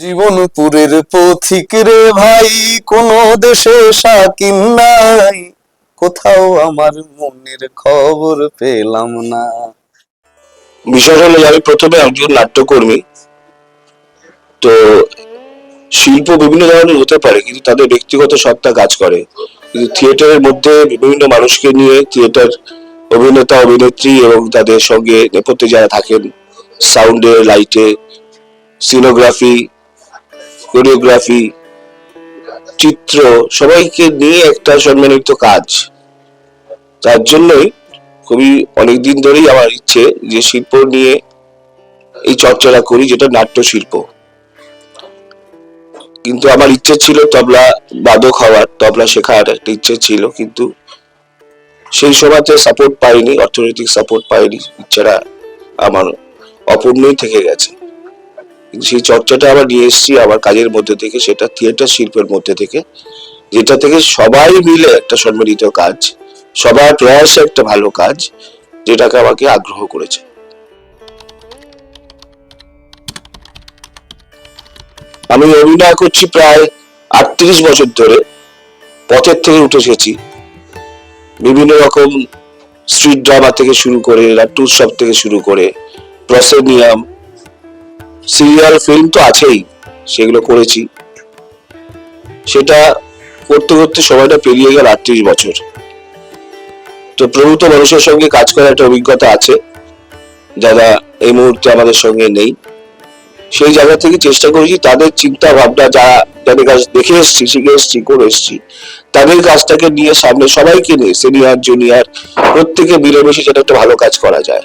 জীবনপুরের পথিক রে ভাই, কোন দেশে সাকিম নাই। কোথাও আমার মনের খবর পেলাম না। বিষয় হলো, আমি প্রথমে একজন নাট্যকর্মী। তো শিল্প বিভিন্ন ধরনের হতে পারে, কিন্তু তাদের ব্যক্তিগত সত্তা কাজ করে। কিন্তু থিয়েটারের মধ্যে বিভিন্ন মানুষকে নিয়ে থিয়েটার অভিনেতা, অভিনেত্রী এবং তাদের সঙ্গে নেপথ্যে যারা থাকেন, সাউন্ডে, লাইটে, সিনোগ্রাফি কোরিওগ্রাফি চিত্র, সবাইকে নিয়ে একটা সম্মানিত কাজ। তার জন্যই খুবই অনেকদিন ধরেই আমার ইচ্ছে যে শিল্প নিয়ে এই চর্চাটা করি, যেটা নাট্য শিল্প কিন্তু আমার ইচ্ছে ছিল তবলা বাদক হওয়ার, তবলা শেখার একটা ইচ্ছে ছিল, কিন্তু সেই সময়তে সাপোর্ট পাইনি, অর্থনৈতিক সাপোর্ট পাইনি, ইচ্ছাটা আমার অপূর্ণই থেকে গেছে। সেই চর্চাটা আবার নিয়ে এসেছি আমার কাজের মধ্যে থেকে, সেটা থিয়েটার শিল্পের মধ্যে থেকে, যেটা থেকে সবাই মিলে একটা সম্মিলিত কাজ, সবার প্রয়াসে একটা ভালো কাজ, যেটাকে আমাকে আগ্রহ করেছে। আমি অভিনয় করছি প্রায় আটত্রিশ বছর ধরে, পথের থেকে উঠে এসেছি। বিভিন্ন রকম স্ট্রিট ড্রামা থেকে শুরু করে নাট্য উৎসব থেকে শুরু করে প্রসেনিয়াম সিরিয়াল ফিল্ম তো আছেই, সেগুলো করেছি। সেটা করতে করতে সময়টা পেরিয়ে গেল আটত্রিশ বছর। তো প্রভূত মানুষের সঙ্গে কাজ করার একটা অভিজ্ঞতা আছে। যারা এই মুহূর্তে আমাদের সঙ্গে নেই। সেই জায়গা থেকে চেষ্টা করেছি, তাদের চিন্তা ভাবনা যারা যাদের কাজ দেখে এসছি, শিখে এসছি, করে এসছি, তাদের কাজটাকে নিয়ে সামনে সবাইকে নিয়ে সিনিয়র জুনিয়র প্রত্যেকে মিলেমিশে যেটা একটা ভালো কাজ করা যায়।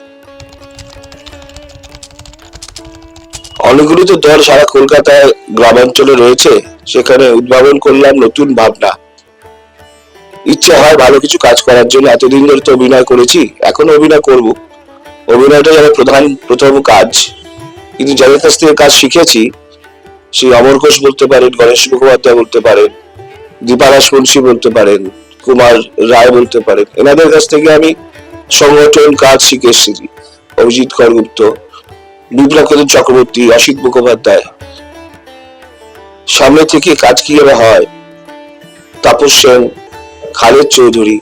অনেকগুলো তো দল সারা কলকাতায় গ্রামাঞ্চলে রয়েছে। সেখানে উদ্ভাবন করলাম নতুন ভাবনা। ইচ্ছে হয় ভালো কিছু কাজ করার জন্য এতদিন ধরে তো অভিনয় করেছি, এখন অভিনয় করব। অভিনয়টা যেন প্রধান, প্রথম কাজ। কিন্তু যাদের কাছ থেকে কাজ শিখেছি, সেই অমর ঘোষ বলতে পারেন, গণেশ মুখোপাধ্যায় বলতে পারেন দীপারাস মুন্সী বলতে পারেন, কুমার রায় বলতে পারেন, এনাদের কাছ থেকে আমি সংগঠন কাজ শিখে এসেছি। অভিজিৎ করগুপ্ত বিপ্লব চক্রবর্তী, অসিত মুখোপাধ্যায়। সামনে থেকে কাজ কীভাবে হয় তাপস সেন, খালেদ চৌধুরী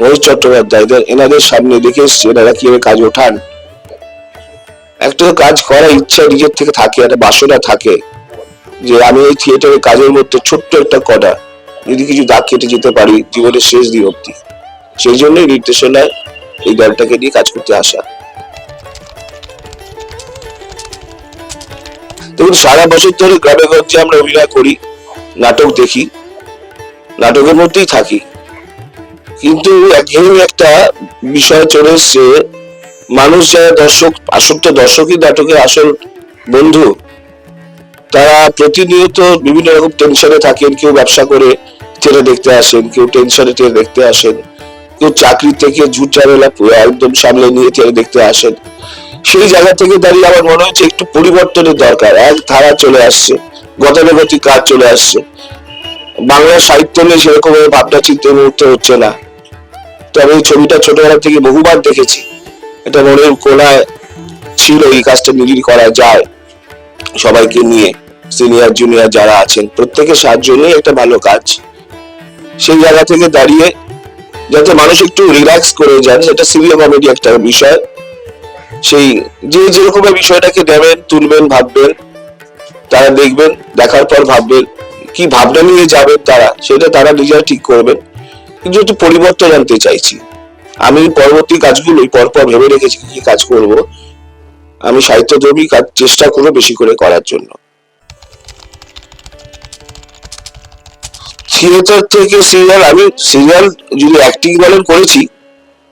মহেশ চট্টোপাধ্যায়। এনাদের সামনে দেখে এসছি এনারা কীভাবে কাজ ওঠান। একটা কাজ করার ইচ্ছা নিজের থেকে থাকে, একটা বাসনা থাকে যে আমি এই থিয়েটারের কাজের মধ্যে ছোট্ট একটা কডা যদি কিছু দাগ কেটে যেতে পারি জীবনের শেষ দিন অব্দি সেই জন্যই নির্দেশনায় এই দলটাকে নিয়ে কাজ করতে আসা। দেখুন, সারা বছর ধরে গ্রামে গঞ্জে আমরা অভিনয় করি, নাটক দেখি, নাটকের মধ্যেই থাকি। কিন্তু একঘেয়েমি একটা বিষয় চলে এসছে, মানুষ যারা দর্শক, আসক্ত দর্শকই নাটকের আসল বন্ধু, তারা প্রতিনিয়ত বিভিন্ন রকম টেনশনে থাকেন, কেউ ব্যবসা করে থিয়েটার দেখতে আসেন, কেউ টেনশনে থিয়েটার দেখতে আসেন, কেউ চাকরি থেকে ঝুট ঝামেলা, একদম সামলে নিয়ে থিয়েটার দেখতে আসেন। সেই জায়গা থেকে দাঁড়িয়ে আমার মনে হচ্ছে একটু পরিবর্তনের দরকার। এক ধারা চলে আসছে, গতানুগতিক কাজ চলে আসছে। বাংলা সাহিত্য নিয়ে সেরকম ভাবে ভাবনা চিন্তা মুহূর্তে হচ্ছে না। তবে এই ছবিটা ছোটবেলা থেকে বহুবার দেখেছি। এটা মনের কোনায় ছিল এই কাজটা নিজেই করা যায় সবাইকে নিয়ে, সিনিয়র, জুনিয়র যারা আছেন, প্রত্যেকের সাহায্য নিয়ে একটা ভালো কাজ। সেই জায়গা থেকে দাঁড়িয়ে যাতে মানুষ একটু রিল্যাক্স করে যান, সেটা সিরিয়াল কমেডি একটা বিষয়। সেই যে যেরকম বিষয়টাকে নেবেন তুলবেন, ভাববেন, তারা দেখবেন, দেখার পর ভাববেন কি ভাবনা নিয়ে যাবেন তারা, সেটা তারা নিজেরা ঠিক করবেন। কিন্তু একটু পরিবর্তন আনতে চাইছি। আমি পরবর্তী কাজগুলোই পরপর ভেবে রেখেছি কি কি কাজ করব। আমি সাহিত্যধর্মী কাজ চেষ্টা করব বেশি করে করার জন্য। থিয়েটার থেকে সিরিয়াল, আমি সিরিয়াল যদি অ্যাক্টিং বলেন করেছি,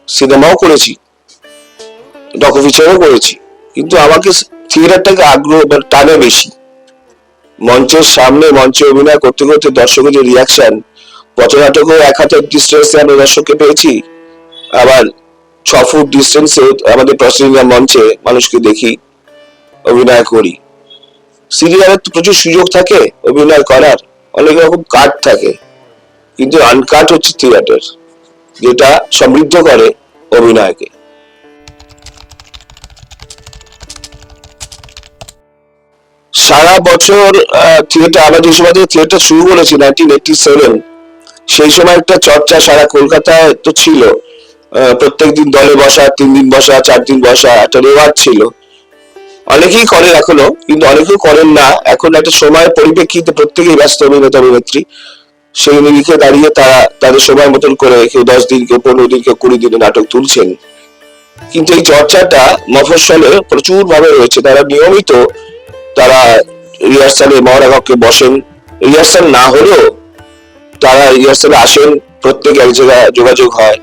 সিনেমাও করেছি। ডকু ফিচারও করেছি। কিন্তু আমাকে থিয়েটারটাকে আগ্রহ টানে বেশি। মঞ্চের সামনে মঞ্চে অভিনয় করতে করতে দর্শকের যে রিয়াকশন পথনাটকেও এক হাতের ডিস্টেন্সে আমরা দর্শককে পেয়েছি। আবার ছ ফুট ডিস্টেন্সে আমাদের প্রসেসিং মঞ্চে মানুষকে দেখি, অভিনয় করি। সিরিয়ালের তো প্রচুর সুযোগ থাকে অভিনয় করার, অনেক রকম কাট থাকে। কিন্তু আনকাট হচ্ছে থিয়েটার যেটা সমৃদ্ধ করে অভিনয়কে। সারা বছর থিয়েটার আমরা যে সময় থিয়েটার শুরু করেছি নাইনটিন এইটি সেভেন সেই সময় একটা চর্চা সারা কলকাতায় তো ছিল। আহ, প্রত্যেকদিন দলে বসা তিন দিন বসা চার দিন বসা একটা রেওয়াজ ছিল। অনেকেই করেন এখনও কিন্তু অনেকেই করেন না। এখন একটা সময়ের পরিপ্রেক্ষিতে প্রত্যেকেই ব্যস্ত অভিনেতা অভিনেত্রী। সেই নিরিখে দাঁড়িয়ে তারা তাদের সময় মতন করে কেউ দশ দিন কেউ পনেরো দিন কেউ কুড়ি দিনে নাটক তুলছেন। কিন্তু এই চর্চাটা মফস্বলে প্রচুর ভাবে রয়েছে। তারা নিয়মিত তারা রিহার্সালে মহারাঘকে বসেন। রিহার্সাল না হলেও তারা রিহার্সালে আসেন, প্রত্যেক এক জায়গায় যোগাযোগ হয়।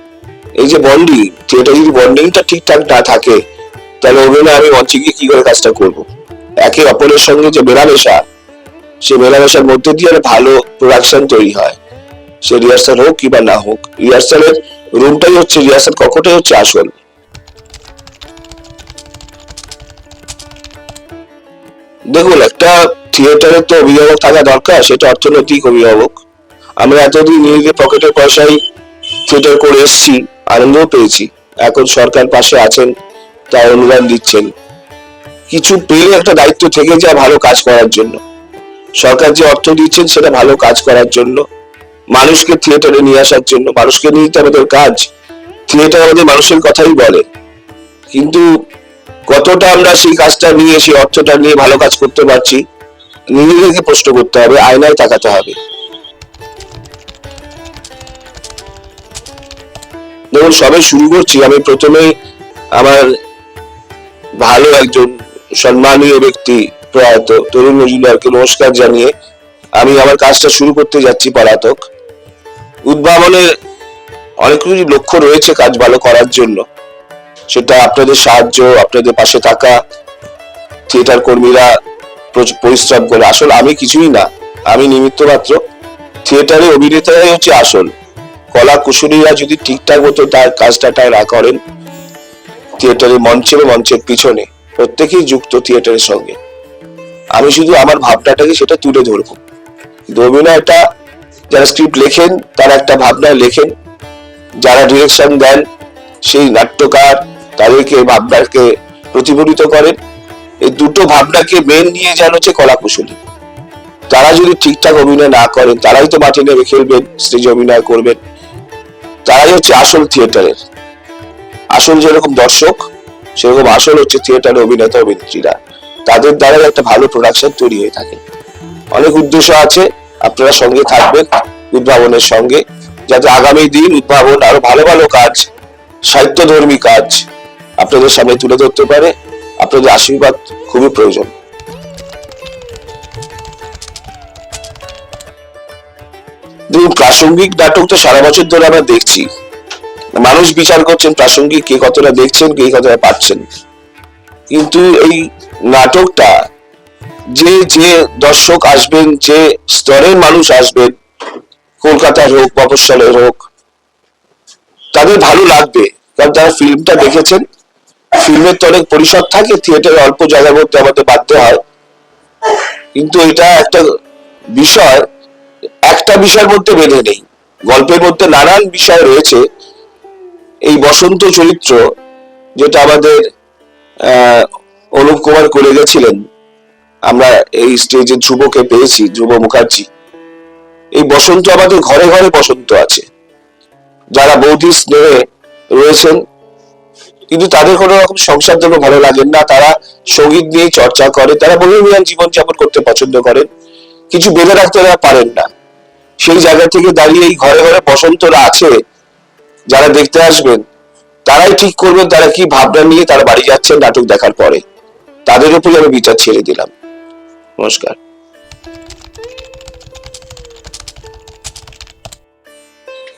এই যে বন্ডিং থিয়েটার যদি বন্ডিংটা ঠিকঠাক না থাকে, তাহলে অভিনয় আমি মঞ্চে গিয়ে কি করে কাজটা করব? একে অপরের সঙ্গে যে মেলামেশা সে মেলামেশার মধ্যে দিয়ে ভালো প্রোডাকশন তৈরি হয়। সে রিহার্সাল হোক কিংবা না হোক, রিহার্সালের রুমটাই হচ্ছে, রিহার্সাল কক্ষটাই হচ্ছে আসল। দেখুন, একটা থিয়েটারে তো অভিভাবক থাকা দরকার, সেটা অর্থনৈতিক অভিভাবক। আমরা এতদিন নিজেদের পকেটের পয়সায় থিয়েটার করে এসেছি, আনন্দও পেয়েছি। এখন সরকার পাশে আছেন, তার অনুদান দিচ্ছেন। কিছু পেলে একটা দায়িত্ব থেকে যায় ভালো কাজ করার জন্য। সরকার যে অর্থ দিচ্ছেন, সেটা ভালো কাজ করার জন্য। মানুষকে থিয়েটারে নিয়ে আসার জন্য। মানুষকে নিয়ে তো আমাদের কাজ। থিয়েটার আমাদের মানুষের কথাই বলে। কিন্তু কতটা আমরা সেই কাজটা নিয়ে, সেই অর্থটা নিয়ে ভালো কাজ করতে পারছি, নিজেদেরকে প্রশ্ন করতে হবে, আয়নায় তাকাতে হবে। দেখুন, সবে শুরু করছি। আমি প্রথমে আমার ভালো একজন সম্মানীয় ব্যক্তি প্রয়াত তরুণ মজুমদারকে নমস্কার জানিয়ে আমি আমার কাজটা শুরু করতে যাচ্ছি পলাতক। উদ্ভাবনের অনেক কিছু লক্ষ্য রয়েছে কাজ ভালো করার জন্য। সেটা আপনাদের সাহায্য, আপনাদের পাশে থাকা থিয়েটার কর্মীরা পরিশ্রম করে। আসল আমি কিছুই না, আমি নিমিত্ত মাত্র থিয়েটারে অভিনেতারাই হচ্ছে আসল। কলা কুশলীরা যদি ঠিকঠাক মতো তার কাজটা না করেন, থিয়েটারে মঞ্চের মঞ্চের পিছনে, প্রত্যেকেই যুক্ত থিয়েটারের সঙ্গে। আমি শুধু আমার ভাবনাটাকে সেটা তুলে ধরবো। কিন্তু অভিনয়টা যারা স্ক্রিপ্ট লেখেন, তারা একটা ভাবনা লেখেন। যারা ডিরেকশন দেন, সেই নাট্যকার তাদেরকে ভাবনাকে প্রতিফলিত করেন এই দুটো ভাবনাকে মেন নিয়ে যান হচ্ছে কলা কুশলী তারা যদি ঠিকঠাক অভিনয় না করেন, তারাই তো মাঠে নেমে খেলবেন, স্টেজে অভিনয় করবেন। তারাই হচ্ছে আসল থিয়েটারের। আসল যেরকম দর্শক, সেরকম আসল হচ্ছে থিয়েটারে অভিনেতা অভিনেত্রীরা। তাদের দ্বারাই একটা ভালো প্রোডাকশন তৈরি হয়ে থাকে। অনেক উদ্দেশ্য আছে, আপনারা সঙ্গে থাকবেন উদ্ভাবনের সঙ্গে। যাতে আগামী দিন উদ্ভাবন আরও ভালো ভালো কাজ, সাহিত্যধর্মী কাজ আপনাদের সামনে তুলে ধরতে পারে। আপনাদের আশীর্বাদ খুবই প্রয়োজন। দেখুন, প্রাসঙ্গিক নাটক তো সারা বছর ধরে আমরা দেখছি। মানুষ বিচার করছেন প্রাসঙ্গিক কে কতটা দেখছেন, কে কতটা পাচ্ছেন। কিন্তু এই নাটকটা যে যে দর্শক আসবেন, যে স্তরের মানুষ আসবেন, কলকাতার হোক মফস্বলের হোক, তাদের ভালো লাগবে। কারণ তারা ফিল্মটা দেখেছেন ফিল্মের তো অনেক পরিসর থাকে থিয়েটারে অল্প জায়গার মধ্যে আমাদের বাধ্য হয়। কিন্তু এটা একটা বিষয়, একটা বিষয়ের মধ্যে বেঁধে নেই। গল্পের মধ্যে নানান বিষয় রয়েছে। এই বসন্ত চরিত্র, যেটা আমাদের অনুপ কুমার করে গেছিলেন। আমরা এই স্টেজে ধ্রুবকে পেয়েছি, ধ্রুব মুখার্জি। এই বসন্ত আমাদের ঘরে ঘরে বসন্ত আছে। যারা বৌদি স্নেহে রয়েছেন কিন্তু তাদের কোনো রকম সংসার জন্য ভালো লাগেন না। তারা সংগীত নিয়ে চর্চা করে, তারা বহির্মিয়ান জীবন যাপন করতে পছন্দ করেন। কিছু বেঁধে রাখতে তারা পারেন না। সেই জায়গা থেকে দাঁড়িয়ে এই ঘরে ঘরে বসন্তরা আছে, যারা দেখতে আসবেন, তারাই ঠিক করবেন তারা কি ভাবনা নিয়ে তারা বাড়ি যাচ্ছেন নাটক দেখার পরে। তাদের উপরে আমি বিচার ছেড়ে দিলাম। নমস্কার।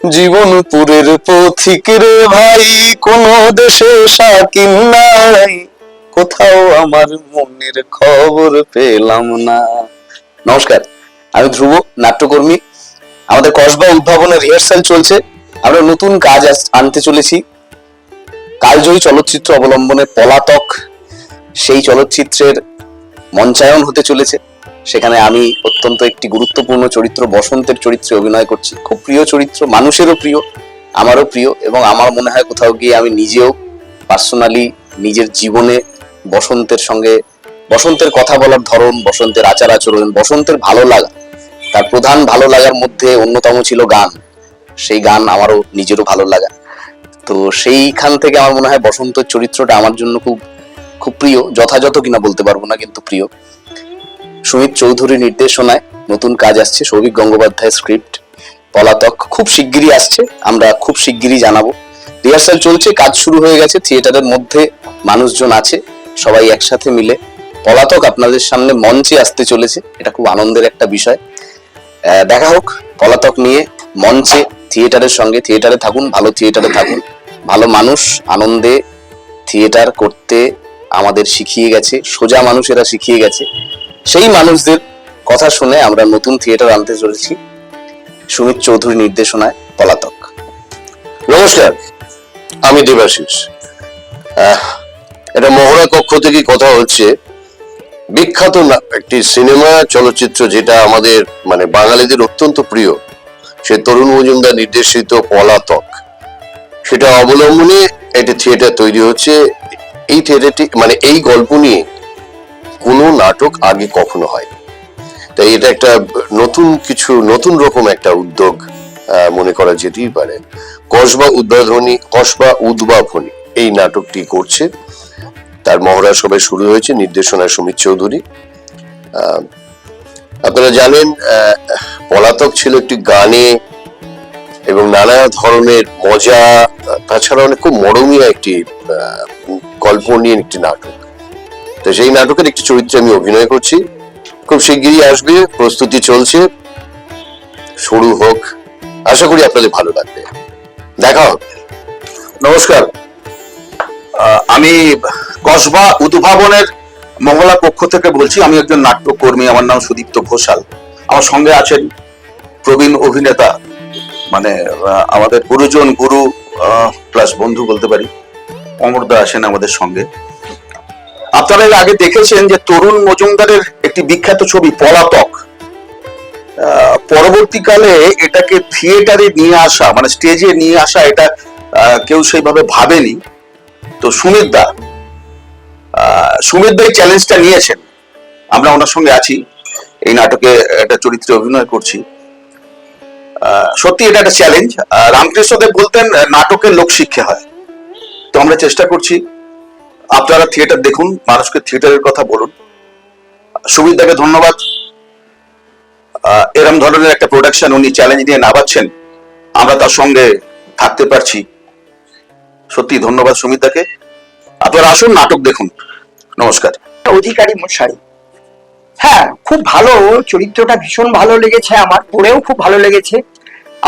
জীবনপুরের পথিক রে ভাই, কোন দেশে সাকিন নাই। কোথাও আমার মনের খবর পেলাম না। নমস্কার, আমি ধ্রুব, নাট্যকর্মী। আমাদের কসবা উদ্ভাবনের রিহার্সাল চলছে। আমরা নতুন কাজ আনতে চলেছি। কালজয়ী চলচ্চিত্র অবলম্বনে পলাতক। সেই চলচ্চিত্রের মঞ্চায়ন হতে চলেছে। সেখানে আমি অত্যন্ত একটি গুরুত্বপূর্ণ চরিত্র, বসন্তের চরিত্রে অভিনয় করছি। খুব প্রিয় চরিত্র, মানুষেরও প্রিয়, আমারও প্রিয় এবং আমার মনে হয় কোথাও গিয়ে আমি নিজেও পার্সোনালি নিজের জীবনে বসন্তের সঙ্গে, বসন্তের কথা বলার ধরন, বসন্তের আচার আচরণ, বসন্তের ভালো লাগা, তার প্রধান ভালো লাগার মধ্যে অন্যতম ছিল গান। সেই গান আমারও নিজেরও ভালো লাগা। তো সেইখান থেকে আমার মনে হয় বসন্তের চরিত্রটা আমার জন্য খুব খুব প্রিয়, যথাযথ কিনা বলতে পারব না, কিন্তু প্রিয়। সুমিত চৌধুরী নির্দেশনায় নতুন কাজ আসছে সৌভিক গঙ্গোপাধ্যায় স্ক্রিপ্ট পলাতক খুব শিগগিরই আসছে, আমরা খুব শিগগিরই জানাব। রিহার্সাল চলছে, কাজ শুরু হয়ে গেছে, থিয়েটারের মধ্যে মানুষজন আছে, সবাই একসাথে মিলে। পলাতক আপনাদের সামনে মঞ্চে আসতে চলেছে, এটা খুব আনন্দের একটা বিষয়। দেখা হোক, পলাতক নিয়ে মঞ্চে, থিয়েটারের সঙ্গে, থিয়েটারে থাকুন, ভালো থিয়েটারে থাকুন। ভালো মানুষ, আনন্দে থিয়েটার করতে আমাদের শিখিয়ে গেছে, সোজা মানুষেরা শিখিয়ে গেছে। সেই মানুষদের কথা শুনে আমরা নতুন থিয়েটার আনতে চলেছি সুমিত চৌধুরী নির্দেশনায় পলাতক। নমস্কার, আমি দেবাশিস। এটা মহড়া কক্ষ থেকে কথা হচ্ছে। বিখ্যাত একটি সিনেমা চলচ্চিত্র যেটা আমাদের মানে বাঙালিদের অত্যন্ত প্রিয়, সে তরুণ মজুমদার নির্দেশিত পলাতক। সেটা অবলম্বনে একটি থিয়েটার তৈরি হচ্ছে। এই থিয়েটারটি মানে এই গল্প নিয়ে কোনো নাটক আগে কখনো হয়। তাই এটা একটা নতুন কিছু, নতুন রকম একটা উদ্যোগ মনে করা যেতেই পারে। কসবা উদ্বোধনী, কসবা উদ্ভাবনী এই নাটকটি করছে। তার মহড়া সবে শুরু হয়েছে, নির্দেশনা সুমিত চৌধুরী। আপনারা জানেন পলাতক ছিল একটি গানে এবং নানা ধরনের মজা, তাছাড়া অনেক খুব মরমীয় একটি গল্প নিয়ে একটি নাটক। তো সেই নাটকের একটি চরিত্রে আমি অভিনয় করছি। খুব শিগগিরই আসবে, প্রস্তুতি চলছে। শুরু হোক। আশা করি আপনাদের ভালো লাগবে। দেখা হবে। নমস্কার। আমি কসবা উদ্ভাবনের মঙ্গলা পক্ষ থেকে বলছি, আমি একজন নাট্যকর্মী, আমার নাম সুদীপ্ত ঘোষাল। আমার সঙ্গে আছেন প্রবীণ অভিনেতা মানে আমাদের গুরুজন, গুরু প্লাস বন্ধু বলতে পারি। অমরদা আছেন আমাদের সঙ্গে। আপনারা এর আগে দেখেছেন যে তরুণ মজুমদারের একটি বিখ্যাত ছবি, পলাতক। পরবর্তীকালে এটাকে থিয়েটারে নিয়ে আসা মানে স্টেজে নিয়ে আসা এটা কেউ সেইভাবে ভাবেনি। তো সুমিত দা সুমিত দা এই চ্যালেঞ্জটা নিয়েছেন। আমরা ওনার সঙ্গে আছি, এই নাটকে একটা চরিত্রে অভিনয় করছি। সত্যি এটা একটা চ্যালেঞ্জ রামকৃষ্ণদেব বলতেন, নাটকের লোকশিক্ষা হয়। তো আমরা চেষ্টা করছি আপনারা থিয়েটার দেখুন, মানুষকে থিয়েটারের কথা বলুন। দাকে ধন্যবাদ। এরম ধরনের একটা প্রোডাকশন উনি চ্যালেঞ্জ নিয়ে নামাচ্ছেন, আমরা তার সঙ্গে থাকতে পারছি। সত্যি ধন্যবাদ সুমিতাকে আপনারা আসুন, নাটক দেখুন। নমস্কার। অধিকারী মশাই হ্যাঁ খুব ভালো, চরিত্রটা ভীষণ ভালো লেগেছে আমার, পড়েও খুব ভালো লেগেছে।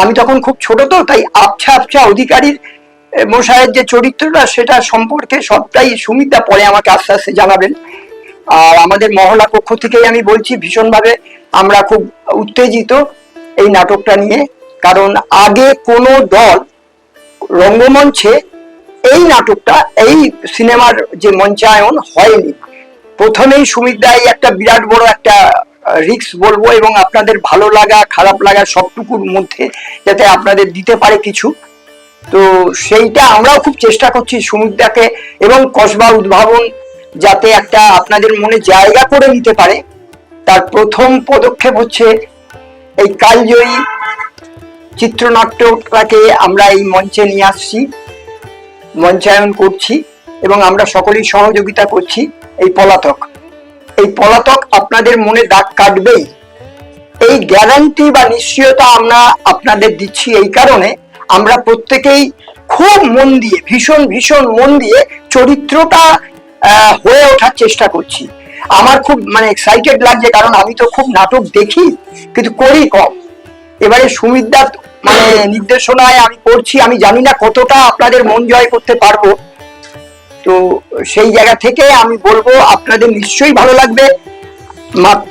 আমি তখন খুব ছোট তো, তাই আবছা আবছা অধিকারীর এ, মশাইয়ের যে চরিত্রটা সেটা সম্পর্কে সবটাই সুমিতা পরে আমাকে আস্তে আস্তে জানাবেন। আর আমাদের মহলা পক্ষ থেকেই আমি বলছি ভীষণভাবে আমরা খুব উত্তেজিত এই নাটকটা নিয়ে। কারণ আগে কোনো দল রঙ্গমঞ্চে এই নাটকটা এই সিনেমার যে মঞ্চায়ন হয়নি। প্রথমেই সুমিত দাই একটা বিরাট বড় একটা রিক্স বলব এবং আপনাদের ভালো লাগা খারাপ লাগা সবটুকুর মধ্যে যাতে আপনাদের দিতে পারে কিছু। তো সেইটা আমরাও খুব চেষ্টা করছি সুমিতদাকে এবং কসবা উদ্ভাবন যাতে একটা আপনাদের মনে জায়গা করে নিতে পারে। তার প্রথম পদক্ষেপ হচ্ছে এই কালজয়ী চিত্রনাট্যটাকে আমরা এই মঞ্চে নিয়ে আসছি, মঞ্চায়ন করছি এবং আমরা সকলেই সহযোগিতা করছি এই পলাতক। এই পলাতক আপনাদের মনে দাগ কাটবেই। এই গ্যারান্টি বা নিশ্চয়তা আমরা আপনাদের দিচ্ছি এই কারণে আমরা প্রত্যেকেই খুব মন দিয়ে, ভীষণ ভীষণ মন দিয়ে চরিত্রটা হয়ে ওঠার চেষ্টা করছি। আমার খুব মানে এক্সাইটেড লাগছে, কারণ আমি তো খুব নাটক দেখি, কিন্তু করি কম। এবারে সুমিতদা মানে নির্দেশনায় আমি করছি, আমি জানি না কতটা আপনাদের মন জয় করতে পারব। তো সেই জায়গা থেকে আমি বলব, আপনাদের নিশ্চয়ই ভালো লাগবে।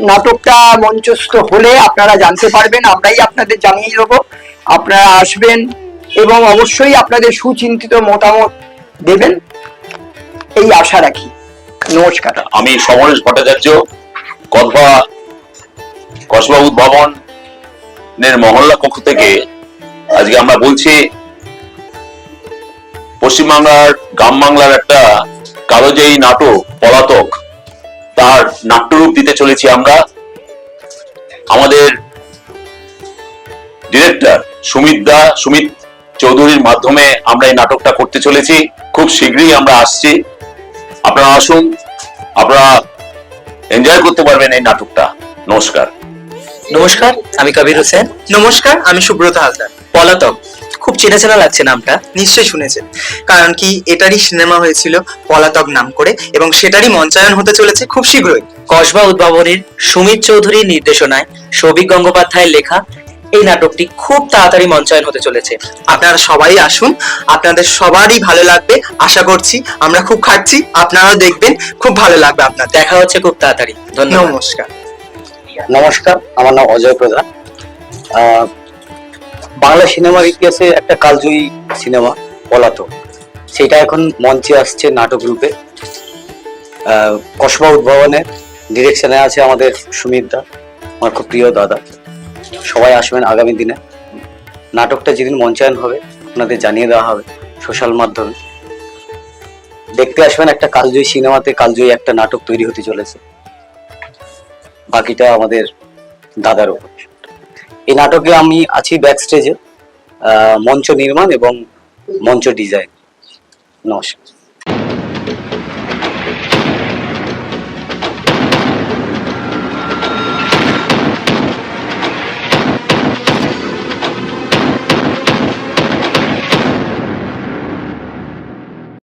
নাটকটা মঞ্চস্থ হলে আপনারা জানতে পারবেন, আমরাই আপনাদের জানিয়ে দেবো। আপনারা আসবেন এবং অবশ্যই আপনাদের সুচিন্তিত মতামত দেবেন। এই আশা রাখি। নমস্কার। আমি সমরেশ ভট্টাচার্য কসবা কসবা উদ্ভাবনের মহল্লা কক্ষ থেকে আজকে আমরা বলছি, পশ্চিমবাংলার গ্রাম বাংলার একটা কালোজয়ী নাটক, পলাতক, তার নাট্যরূপ দিতে চলেছি আমরা। আমাদের ডিরেক্টর সুমিত দা সুমিত চৌধুরীর মাধ্যমে আমরা এই নাটকটা করতে চলেছি। খুব শীঘ্রই আমরা আসছি। আপনারা আসুন আপনারা এনজয় করতে পারবেন এই নাটকটা। নমস্কার। নমস্কার আমি কবির হোসেন। নমস্কার আমি সুব্রত হালদার। পলাতক খুব চেনা চেনা লাগছে নামটা নিশ্চয়ই শুনেছেন। কারণ কি এটারই সিনেমা হয়েছিল পলাতক নাম করে এবং সেটারই মঞ্চায়ন হতে চলেছে খুব শীঘ্রই। কসবা উদ্ভাবনীর সুমিত চৌধুরীর নির্দেশনায় সৌভিক গঙ্গোপাধ্যায়ের লেখা এই নাটকটি খুব তাড়াতাড়ি মঞ্চায়ন হতে চলেছে। আপনারা সবাই আসুন, আপনাদের সবারই ভালো লাগবে, আশা করছি আমরা খুব খাচ্ছি আপনারাও দেখবেন, খুব ভালো লাগবে আপনার। দেখা হচ্ছে খুব তাড়াতাড়ি। ধন্যবাদ। নমস্কার। নমস্কার, আমার নাম অজয় প্রধান। বাংলা সিনেমার ইতিহাসে একটা কালজয়ী সিনেমা, পলাতক। সেটা এখন মঞ্চে আসছে নাটক রূপে। কসবা উদ্ভাবনের ডিরেকশনে আছে আমাদের সুমিত দা, আমার খুব প্রিয় দাদা। সবাই আসবেন আগামী দিনে। নাটকটা যেদিন মঞ্চায়ন হবে, আপনাদের জানিয়ে দেওয়া হবে সোশ্যাল মাধ্যমে। দেখতে আসবেন একটা কালজয়ী সিনেমাতে কালজয়ী একটা নাটক তৈরি হতে চলেছে। বাকিটা আমাদের দাদার উপর। এই নাটকে আমি আছি ব্যাক স্টেজে মঞ্চ নির্মাণ এবং মঞ্চ ডিজাইন নমস্কার।